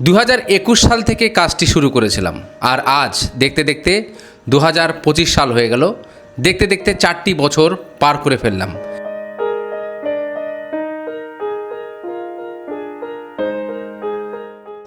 দু হাজার একুশ সাল থেকে কাজটি শুরু করেছিলাম। আর আজ দেখতে দেখতে দু হাজার পঁচিশ সাল হয়ে গেল। দেখতে দেখতে চারটি বছর পার করে ফেললাম।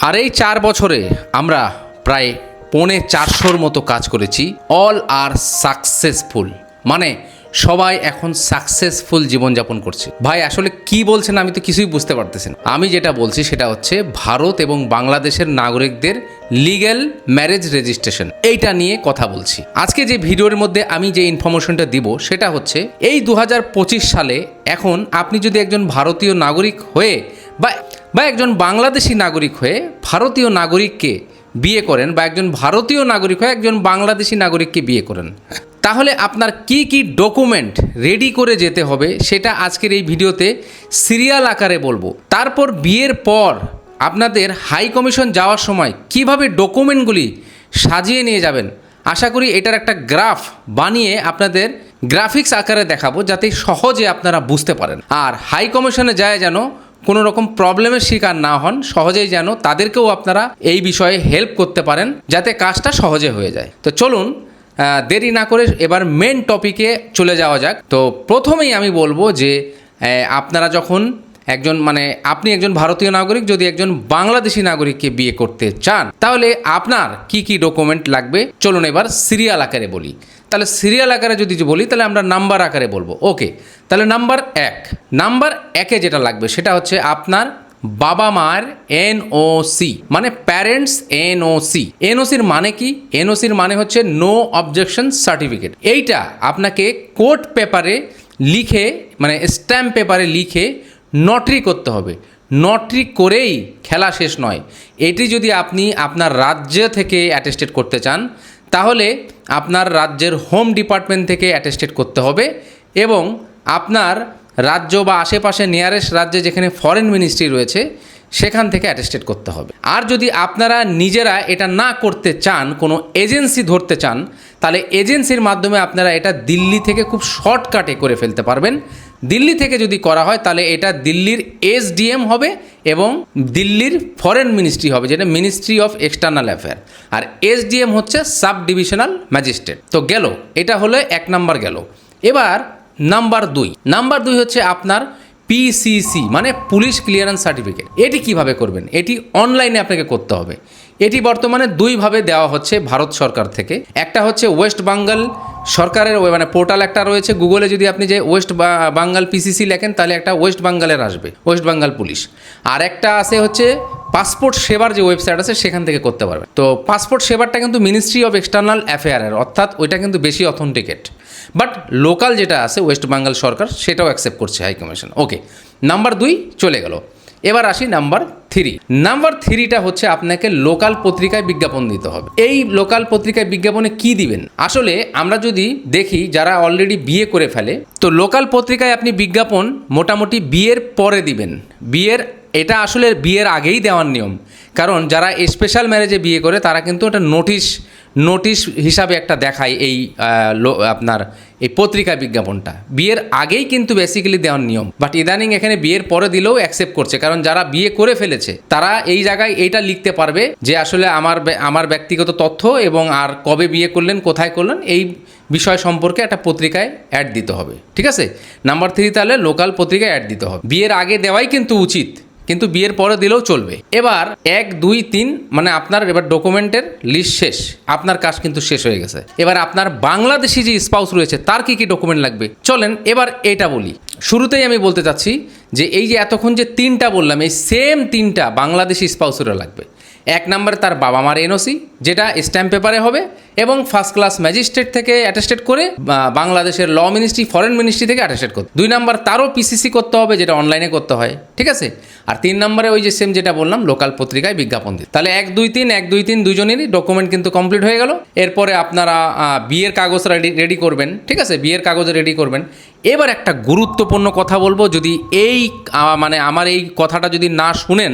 আর এই চার বছরে আমরা প্রায় পৌনে চারশোর মতো কাজ করেছি। All are successful. মানে সবাই এখন সাকসেসফুল জীবনযাপন করছে ভাই, আসলে কি বলছেন আমি তো কিছুই বুঝতে পারতেছি না। আমি যেটা বলছি সেটা হচ্ছে ভারত এবং বাংলাদেশের নাগরিকদের লিগ্যাল ম্যারেজ রেজিস্ট্রেশন এইটা নিয়ে কথা বলছি আজকে যে ভিডিওর মধ্যে আমি যে ইনফরমেশনটা দিব, সেটা হচ্ছে এই দু হাজার পঁচিশ সালে এখন আপনি যদি একজন ভারতীয় নাগরিক হয়ে বা বা একজন বাংলাদেশি নাগরিক হয়ে ভারতীয় নাগরিককে বিয়ে করেন বা একজন ভারতীয় নাগরিক হয়ে একজন বাংলাদেশি নাগরিককে বিয়ে করেন তাহলে আপনার কি কি ডকুমেন্ট রেডি করে যেতে হবে সেটা আজকের এই ভিডিওতে সিরিয়াল আকারে বলব। তারপর বিয়ের পর আপনাদের হাই কমিশন যাওয়ার সময় কীভাবে ডকুমেন্টগুলি সাজিয়ে নিয়ে যাবেন, আশা করি এটার একটা গ্রাফ বানিয়ে আপনাদের গ্রাফিক্স আকারে দেখাবো যাতে সহজে আপনারা বুঝতে পারেন। আর হাই কমিশনে যায় যেন কোনো রকম প্রবলেমের শিকার না হন, সহজেই যেন তাদেরকেও আপনারা এই বিষয়ে হেল্প করতে পারেন যাতে কাজটা সহজে হয়ে যায়। তো চলুন দেরি না করে এবার মেন টপিকে চলে যাওয়া যাক। তো প্রথমেই আমি বলব যে আপনারা যখন একজন মানে আপনি একজন ভারতীয় নাগরিক, যদি একজন বাংলাদেশি নাগরিককে বিয়ে করতে চান, তাহলে আপনার কি কি ডকুমেন্ট লাগবে? চলুন এবার সিরিয়াল আকারে বলি। তাহলে সিরিয়াল আকারে যদি বলি, তাহলে আমরা নাম্বার আকারে বলব। ওকে তাহলে নাম্বার এক। নাম্বার একে যেটা লাগবে, সেটা হচ্ছে আপনার বাবা মার এনওসি মানে প্যারেন্টস এনওসি এনওসির মানে কি? এনওসির মানে হচ্ছে নো অবজেকশন সার্টিফিকেট এইটা আপনাকে কোর্ট পেপারে লিখে মানে স্ট্যাম্প পেপারে লিখে নটরি করতে হবে। নটরি করেই খেলা শেষ নয়। এটি যদি আপনি আপনার রাজ্য থেকে অ্যাটেস্টেড করতে চান, তাহলে আপনার রাজ্যের হোম ডিপার্টমেন্ট থেকে অ্যাটেস্টেড করতে হবে এবং আপনার রাজ্য বা আশেপাশে নিয়ারেস্ট রাজ্যে যেখানে ফরেন মিনিস্ট্রি রয়েছে, সেখান থেকে অ্যাটেস্টেড করতে হবে। আর যদি আপনারা নিজেরা এটা না করতে চান, কোনো এজেন্সি ধরতে চান, তাহলে এজেন্সির মাধ্যমে আপনারা এটা দিল্লি থেকে খুব শর্টকাটে করে ফেলতে পারবেন। দিল্লি থেকে যদি করা হয়, তাহলে এটা দিল্লির এসডিএম হবে এবং দিল্লির ফরেন মিনিস্ট্রি হবে, যেটা মিনিস্ট্রি অফ এক্সটার্নাল অ্যাফেয়ার আর এসডিএম হচ্ছে সাব ডিভিশনাল ম্যাজিস্ট্রেট তো গেল, এটা হলো এক নাম্বার গেল। এবার নাম্বার দুই। নাম্বার দুই হচ্ছে আপনার পিসিসি মানে পুলিশ ক্লিয়ারেন্স সার্টিফিকেট এটি কীভাবে করবেন? এটি অনলাইনে আপনাকে করতে হবে। এটি বর্তমানে দুইভাবে দেওয়া হচ্ছে ভারত সরকার থেকে। একটা হচ্ছে ওয়েস্ট বেঙ্গল সরকারের মানে পোর্টাল একটা রয়েছে গুগলে যদি আপনি যে ওয়েস্ট বাঙ্গাল পিসিসি লেখেন, তাহলে একটা ওয়েস্ট বেঙ্গলের আসবে ওয়েস্ট বেঙ্গল পুলিশ আর একটা আছে হচ্ছে পাসপোর্ট সেবার যে ওয়েবসাইট আছে, সেখান থেকে করতে পারবে। তো পাসপোর্ট সেবারটা কিন্তু মিনিস্ট্রি অফ এক্সটার্নাল অ্যাফেয়ারের অর্থাৎ ওইটা কিন্তু বেশি অথেন্টিকেট বাট লোকাল যেটা আছে ওয়েস্ট বেঙ্গল সরকার, সেটাও অ্যাকসেপ্ট করছে হাই কমিশন ওকে নাম্বার দুই চলে গেল। এবার আসি নাম্বার থ্রি। নাম্বার থ্রিটা হচ্ছে আপনাকে লোকাল পত্রিকায় বিজ্ঞাপন দিতে হবে। এই লোকাল পত্রিকায় বিজ্ঞাপনে কি দিবেন? আসলে আমরা যদি দেখি যারা অলরেডি বিয়ে করে ফেলে, তো লোকাল পত্রিকায় আপনি বিজ্ঞাপন মোটামুটি বিয়ের পরে দিবেন। বিয়ের, এটা আসলে বিয়ের আগেই দেওয়ার নিয়ম। কারণ যারা স্পেশাল ম্যারেজে বিয়ে করে, তারা কিন্তু একটা নোটিশ নোটিশ হিসাবে একটা দেখায় এই আপনার এই পত্রিকা বিজ্ঞাপনটা। বিয়ের আগেই কিন্তু বেসিক্যালি দেওয়ার নিয়ম। বাট ইদানিং এখানে বিয়ের পরে দিলেও অ্যাকসেপ্ট করছে। কারণ যারা বিয়ে করে ফেলেছে, তারা এই জায়গায় এইটা লিখতে পারবে যে আসলে আমার আমার ব্যক্তিগত তথ্য এবং আর কবে বিয়ে করলেন, কোথায় করলেন, এই বিষয় সম্পর্কে একটা পত্রিকায় অ্যাড দিতে হবে। ঠিক আছে? নাম্বার থ্রি তাহলে লোকাল পত্রিকায় অ্যাড দিতে হবে। বিয়ের আগে দেওয়াই কিন্তু উচিত। কিন্তু বিয়ের পরে দিলেও চলবে। এবার এক, দুই, তিন মানে আপনার এবার ডকুমেন্টের লিস্ট শেষ। আপনার কাজ কিন্তু শেষ হয়ে গেছে। এবার আপনার বাংলাদেশি যে স্পাউস রয়েছে, তার কি কি ডকুমেন্ট লাগবে? চলেন এবার এটা বলি। শুরুতেই আমি বলতে চাচ্ছি যে এই যে এতক্ষণ যে তিনটা বললাম, এই সেম তিনটা বাংলাদেশি স্পাউসেরও লাগবে। এক নম্বরে তার বাবা মার এনওসি যেটা স্ট্যাম্প পেপারে হবে এবং ফার্স্ট ক্লাস ম্যাজিস্ট্রেট থেকে অ্যাটেস্টেড করে বাংলাদেশের ল মিনিস্ট্রি ফরেন মিনিস্ট্রি থেকে অ্যাটেস্টেড করতে দুই নাম্বার তারও পিসিসি করতে হবে, যেটা অনলাইনে করতে হয়, ঠিক আছে? আর তিন নম্বরে ওই যে সেম যেটা বললাম লোকাল পত্রিকায় বিজ্ঞাপন দিতে তাহলে এক, দুই, তিন, এক, দুই, তিন দুজনেরই ডকুমেন্ট কিন্তু কমপ্লিট হয়ে গেল। এরপরে আপনারা বিয়ের কাগজ রেডি রেডি করবেন, ঠিক আছে? বিয়ের কাগজ রেডি করবেন। এবার একটা গুরুত্বপূর্ণ কথা বলব, যদি এই মানে আমার এই কথাটা যদি না শুনেন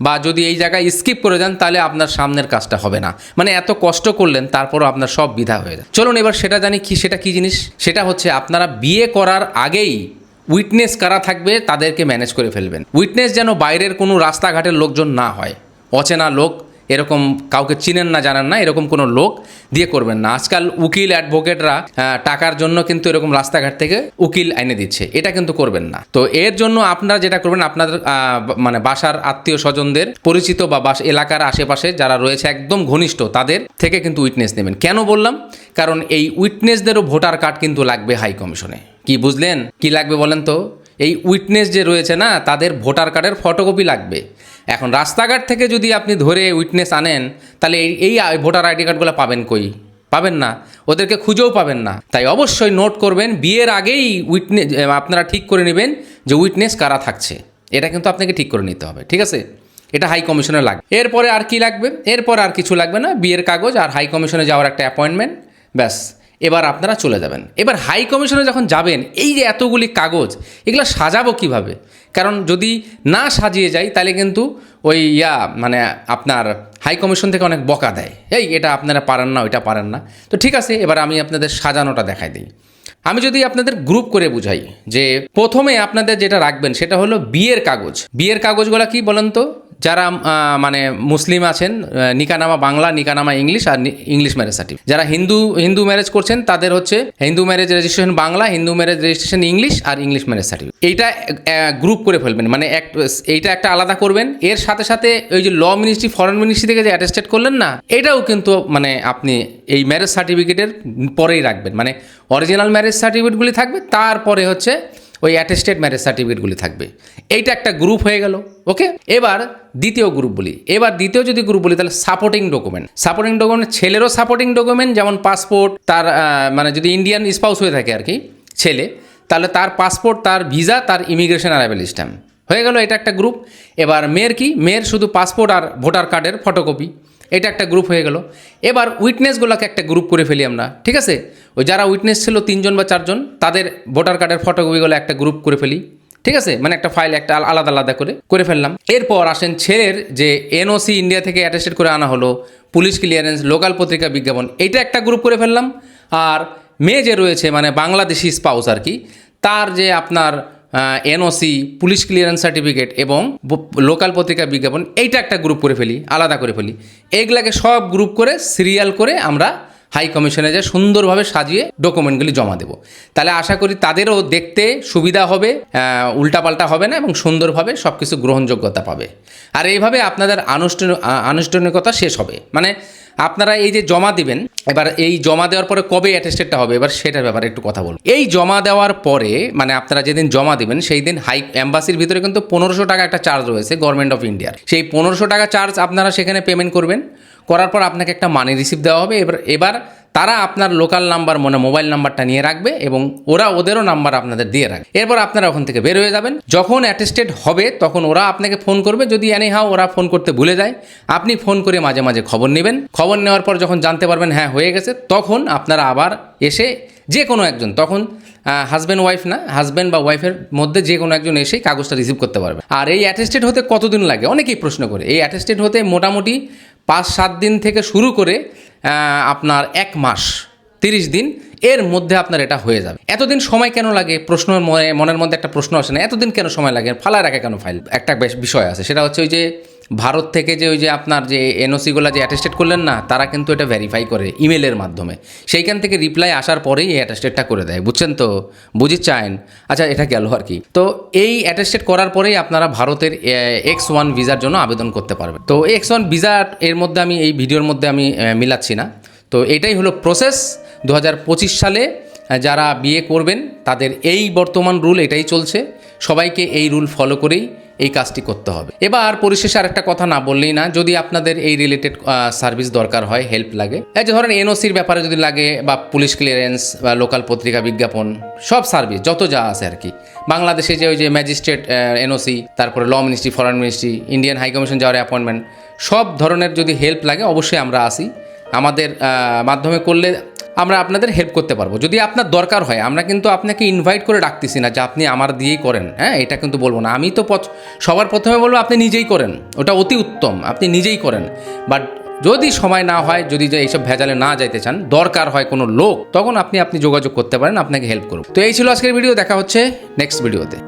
বা যদি এই জায়গায় স্কিপ করে যান, তাহলে আপনার সামনের কাজটা হবে না। মানে এত কষ্ট করলেন, তারপরও আপনার সব বিধা হয়ে যায়। চলুন এবার সেটা জানি কি, সেটা কি জিনিস? সেটা হচ্ছে আপনারা বিয়ে করার আগেই উইটনেস কারা থাকবে, তাদেরকে ম্যানেজ করে ফেলবেন। উইটনেস যেন বাইরের কোনো রাস্তাঘাটের লোকজন না হয়। অচেনা লোক এরকম কাউকে চিনেন না, জানেন না, এরকম কোনো লোক দিয়ে করবেন না। আজকাল উকিল, অ্যাডভোকেটরা টাকার জন্য কিন্তু এরকম রাস্তাঘাট থেকে উকিল এনে দিচ্ছে। এটা কিন্তু করবেন না। তো এর জন্য আপনারা যেটা করবেন, আপনাদের মানে বাসার আত্মীয় স্বজনদের পরিচিত বা বাস এলাকার আশেপাশে যারা রয়েছে একদম ঘনিষ্ঠ, তাদের থেকে কিন্তু উইটনেস নেবেন। কেন বললাম? কারণ এই উইটনেসদেরও ভোটার কার্ড কিন্তু লাগবে হাই কমিশনে। কি বুঝলেন? কি লাগবে বলেন তো? এই উইটনেস যে রয়েছে না, তাদের ভোটার কার্ডের ফটোকপি লাগবে। এখন রাস্তাঘাট থেকে যদি আপনি ধরে উইটনেস আনেন, তাহলে এই এই ভোটার আইডি কার্ডগুলো পাবেন কই? পাবেন না। ওদেরকে খুঁজেও পাবেন না। তাই অবশ্যই নোট করবেন, বিয়ের আগেই উইটনেস আপনারা ঠিক করে নেবেন যে উইটনেস কারা থাকছে। এটা কিন্তু আপনাকে ঠিক করে নিতে হবে, ঠিক আছে? এটা হাই কমিশনে লাগবে। এরপরে আর কি লাগবে? এরপর আর কিছু লাগবে না। বিয়ের কাগজ আর হাই কমিশনে যাওয়ার একটা অ্যাপয়েন্টমেন্ট ব্যাস। এবার আপনারা চলে যাবেন। এবার হাই কমিশনে যখন যাবেন, এই যে এতগুলি কাগজ, এগুলো সাজাবো কীভাবে? কারণ যদি না সাজিয়ে যাই তাহলে কিন্তু ওই ইয়া মানে আপনার হাই কমিশন থেকে অনেক বকা দেয়। এই, এটা আপনারা পারেন না, ওইটা পারেন না। তো ঠিক আছে, এবার আমি আপনাদের সাজানোটা দেখাই দিই। আমি যদি আপনাদের গ্রুপ করে বুঝাই যে প্রথমে আপনাদের যেটা রাখবেন, সেটা হলো বিয়ের কাগজ। বিয়ের কাগজগুলো কি বলেন তো? যারা মানে মুসলিম আছেন নিকানামা বাংলা, নিকানামা ইংলিশ আর ইংলিশ ম্যারেজ সার্টিফিকেট যারা হিন্দু হিন্দু ম্যারেজ করছেন, তাদের হচ্ছে Hindu marriage registration Bangla, Hindu marriage registration English আর ইংলিশ ম্যারেজ সার্টিফিকেট এইটা গ্রুপ করে ফেলবেন মানে এক, এইটা একটা আলাদা করবেন। এর সাথে সাথে ওই যে ল মিনিস্ট্রি ফরেন মিনিস্ট্রি থেকে যে অ্যাটেস্টেড করলেন না, এটাও কিন্তু মানে আপনি এই ম্যারেজ সার্টিফিকেটের পরেই রাখবেন। মানে অরিজিনাল ম্যারেজ সার্টিফিকেটগুলি থাকবে, তারপরে হচ্ছে ওই অ্যাটেস্টেড ম্যারেজ সার্টিফিকেটগুলি থাকবে। এইটা একটা গ্রুপ হয়ে গেল ওকে এবার দ্বিতীয় গ্রুপ বলি। এবার দ্বিতীয় যদি গ্রুপ বলি, তাহলে সাপোর্টিং ডকুমেন্ট সাপোর্টিং ডকুমেন্ট ছেলেরও সাপোর্টিং ডকুমেন্ট যেমন পাসপোর্ট তার মানে যদি ইন্ডিয়ান স্পাউস হয়ে থাকে আর কি ছেলে, তাহলে তার পাসপোর্ট তার ভিসা তার ইমিগ্রেশন অ্যারাইভেল স্ট্যাম্প হয়ে গেল, এটা একটা গ্রুপ এবার মেয়ের কি? মেয়ের শুধু পাসপোর্ট আর ভোটার কার্ডের ফটোকপি এটা একটা গ্রুপ হয়ে গেল। এবার উইটনেসগুলোকে একটা গ্রুপ করে ফেলি আমরা, ঠিক আছে? ওই যারা উইটনেস ছিল তিনজন বা চারজন, তাদের ভোটার কার্ডের ফটোকপিগুলো একটা গ্রুপ করে ফেলি, ঠিক আছে? মানে একটা ফাইল একটা আলাদা আলাদা করে করে ফেললাম। এরপর আসেন ছেলের যে এনওসি ইন্ডিয়া থেকে অ্যাটেস্টেড করে আনা হলো পুলিশ ক্লিয়ারেন্স লোকাল পত্রিকা বিজ্ঞাপন, এইটা একটা গ্রুপ করে ফেললাম। আর মেয়ে যে রয়েছে মানে বাংলাদেশি স্পাউস আর কি, তার যে আপনার এনওসি পুলিশ ক্লিয়ারেন্স সার্টিফিকেট এবং লোকাল পত্রিকা বিজ্ঞাপন, এইটা একটা গ্রুপ করে ফেলি, আলাদা করে ফেলি। এইগুলাকে সব গ্রুপ করে সিরিয়াল করে আমরা হাই কমিশনে যে সুন্দরভাবে সাজিয়ে ডকুমেন্টগুলি জমা দেব। তাহলে আশা করি তাদেরও দেখতে সুবিধা হবে উল্টাপাল্টা হবে না এবং সুন্দরভাবে সব কিছু গ্রহণযোগ্যতা পাবে। আর এইভাবে আপনাদের আনুষ্ঠানিক আনুষ্ঠানিকতা শেষ হবে। মানে আপনারা এই যে জমা দিবেন, এবার এই জমা দেওয়ার পরে কবে অ্যাটেস্টেডটা হবে? এবার সেটার ব্যাপারে একটু কথা বলব এই জমা দেওয়ার পরে মানে আপনারা যেদিন জমা দিবেন, সেই দিন হাই অ্যাম্বাসির ভিতরে কিন্তু পনেরোশো টাকা একটা চার্জ রয়েছে গভর্নমেন্ট অফ ইন্ডিয়ার সেই পনেরোশো টাকা চার্জ আপনারা সেখানে পেমেন্ট করবেন। করার পর আপনাকে একটা মানি রিসিভ দেওয়া হবে। এবার এবার তারা আপনার লোকাল নাম্বার মানে মোবাইল নাম্বারটা নিয়ে রাখবে এবং ওরা ওদেরও নাম্বার আপনাদের দিয়ে রাখবে। এরপর আপনারা ওখান থেকে বের হয়ে যাবেন। যখন অ্যাটেস্টেড হবে, তখন ওরা আপনাকে ফোন করবে। যদি এনি হাও ওরা ফোন করতে ভুলে যায়, আপনি ফোন করে মাঝে মাঝে খবর নেবেন। খবর নেওয়ার পর যখন জানতে পারবেন হ্যাঁ হয়ে গেছে, তখন আপনারা আবার এসে যে কোনো একজন, তখন হাজব্যান্ড ওয়াইফ না হাজব্যান্ড বা ওয়াইফের মধ্যে যে কোনো একজন এসেই কাগজটা রিসিভ করতে পারবে। আর এই অ্যাটেস্টেড হতে কতদিন লাগে? অনেকেই প্রশ্ন করে। এই অ্যাটেস্টেড হতে মোটামুটি পাঁচ সাত দিন থেকে শুরু করে আপনার এক মাস, তিরিশ দিন, এর মধ্যে আপনার এটা হয়ে যাবে। এতদিন সময় কেন লাগে? প্রশ্ন মনে- মনের মধ্যে একটা প্রশ্ন আসে না, এতদিন কেন সময় লাগে? ফালা রাখে কেন ফাইল? একটা বেশ বিষয় আছে, সেটা হচ্ছে ওই যে ভারত থেকে যে ওই যে আপনার যে এনওসিগুলো যে অ্যাটেস্টেড করলেন না, তারা কিন্তু এটা ভেরিফাই করে ইমেলের মাধ্যমে। সেইখান থেকে রিপ্লাই আসার পরেই এই অ্যাটেস্টেডটা করে দেয়, বুঝছেন তো? বুঝি চাইন? আচ্ছা এটা গেল আর কি। তো এই অ্যাটেস্টেড করার পরেই আপনারা ভারতের এক্স ওয়ান ভিসার জন্য আবেদন করতে পারবেন। তো এক্স ওয়ান ভিসা এর মধ্যে আমি, এই ভিডিওর মধ্যে আমি মিলাচ্ছি না। তো এটাই হলো প্রসেস দু হাজার পঁচিশ সালে যারা বিয়ে করবেন, তাদের এই বর্তমান রুল এটাই চলছে। সবাইকে এই রুল ফলো করেই এই কাজটি করতে হবে। এবার পরিশেষে আরেকটা কথা না বললেই না, যদি আপনাদের এই রিলেটেড সার্ভিস দরকার হয় হেল্প লাগে। এই যে ধরেন এনওসির ব্যাপারে যদি লাগে বা পুলিশ ক্লিয়ারেন্স বা লোকাল পত্রিকা বিজ্ঞাপন, সব সার্ভিস যত যা আছে আর কি। বাংলাদেশে যে ওই যে ম্যাজিস্ট্রেট এনওসি তারপরে law ministry foreign ministry Indian high commission যাওয়ার অ্যাপয়েন্টমেন্ট সব ধরনের যদি হেল্প লাগে, অবশ্যই আমরা আসি। আমাদের মাধ্যমে করলে আমরা আপনাদের হেল্প করতে পারব। যদি আপনার দরকার হয়, আমরা কিন্তু আপনাকে ইনভাইট করে ডাকতেছি না যে আপনি আমার দিয়েই করেন। হ্যাঁ এটা কিন্তু বলব না। আমি তো সবার প্রথমে বলব আপনি নিজেই করেন। ওটা অতি উত্তম, আপনি নিজেই করেন। বাট যদি সময় না হয়, যদি এইসব ভেজালে না যাইতে চান, দরকার হয় কোনো লোক, তখন আপনি আপনি যোগাযোগ করতে পারেন, আপনাকে হেল্প করব তো এই ছিল আজকের ভিডিও দেখা হচ্ছে নেক্সট ভিডিওতে